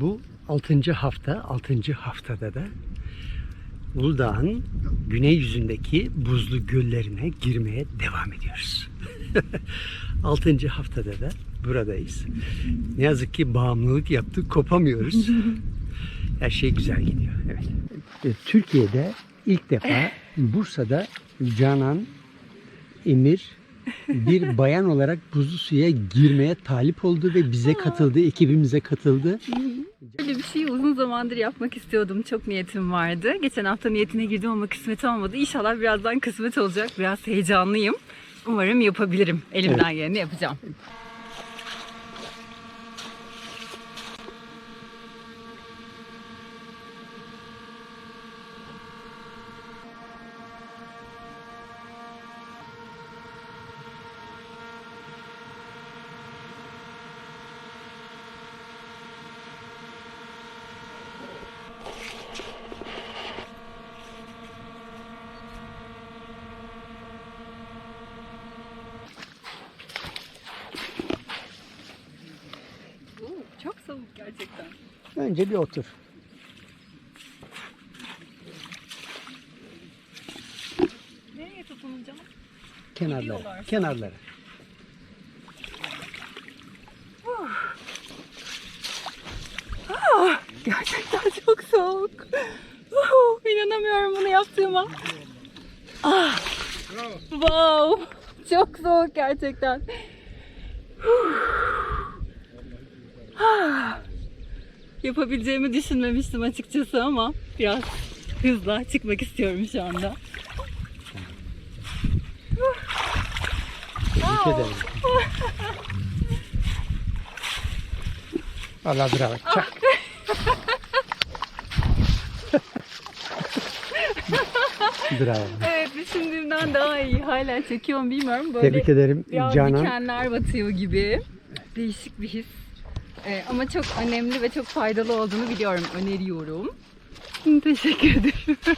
Bu 6. hafta, 6. haftada da Uludağ'ın güney yüzündeki buzlu göllerine girmeye devam ediyoruz. 6. haftada da buradayız. Ne yazık ki bağımlılık yaptık, kopamıyoruz. Her şey güzel gidiyor. Evet. E, Türkiye'de ilk defa Bursa'da Canan Emir bir bayan olarak buzlu suya girmeye talip oldu ve bize katıldı, ekibimize katıldı. Şeyi uzun zamandır yapmak istiyordum. Çok niyetim vardı. Geçen hafta niyetine girdim ama kısmet olmadı. İnşallah birazdan kısmet olacak. Biraz heyecanlıyım. Umarım yapabilirim. Elimden geleni yapacağım. Oo, çok soğuk gerçekten. Önce bir otur. Nereye tutunacağım? Kenarlara. Gidiyorlar. Kenarlara. Gerçekten çok soğuk. Oh, inanamıyorum bunu yaptığıma. Ah. Wow. Çok soğuk gerçekten. Ah. Yapabileceğimi düşünmemiştim açıkçası ama biraz hızla çıkmak istiyorum şu anda. Tebrik ederim. Allah bravo. Çak. bravo. Evet düşündüğümden daha iyi. Hala çekiyorum bilmiyorum. Böyle Tebrik ederim biraz Canan. dikenler batıyor gibi. Değişik bir his. Ee, ama çok önemli ve çok faydalı olduğunu biliyorum. Öneriyorum. Teşekkür ederim.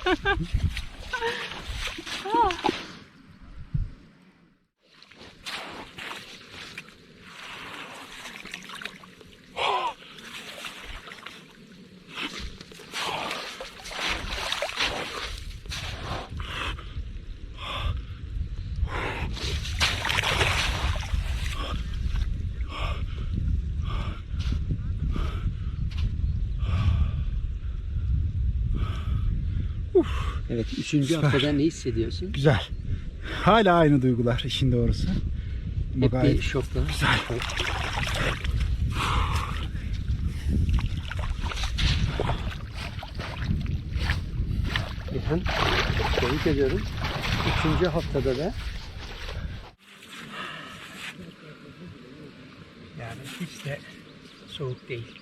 Evet, üçüncü haftada ne hissediyorsun? Güzel. Hala aynı duygular işin doğrusu. Ama Hep bir gayet şokta. güzel. İlhan, tebrik ediyorum. Üçüncü haftada da yani hiç de soğuk değil.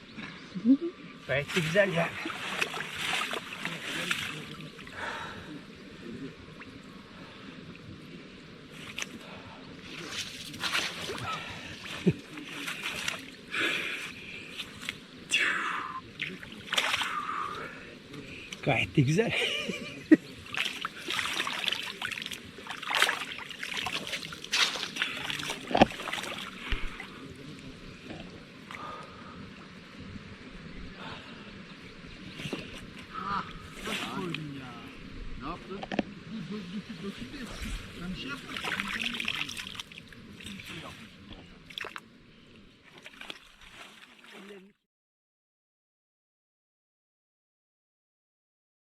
Gayet de güzel yani. Gayet de güzel.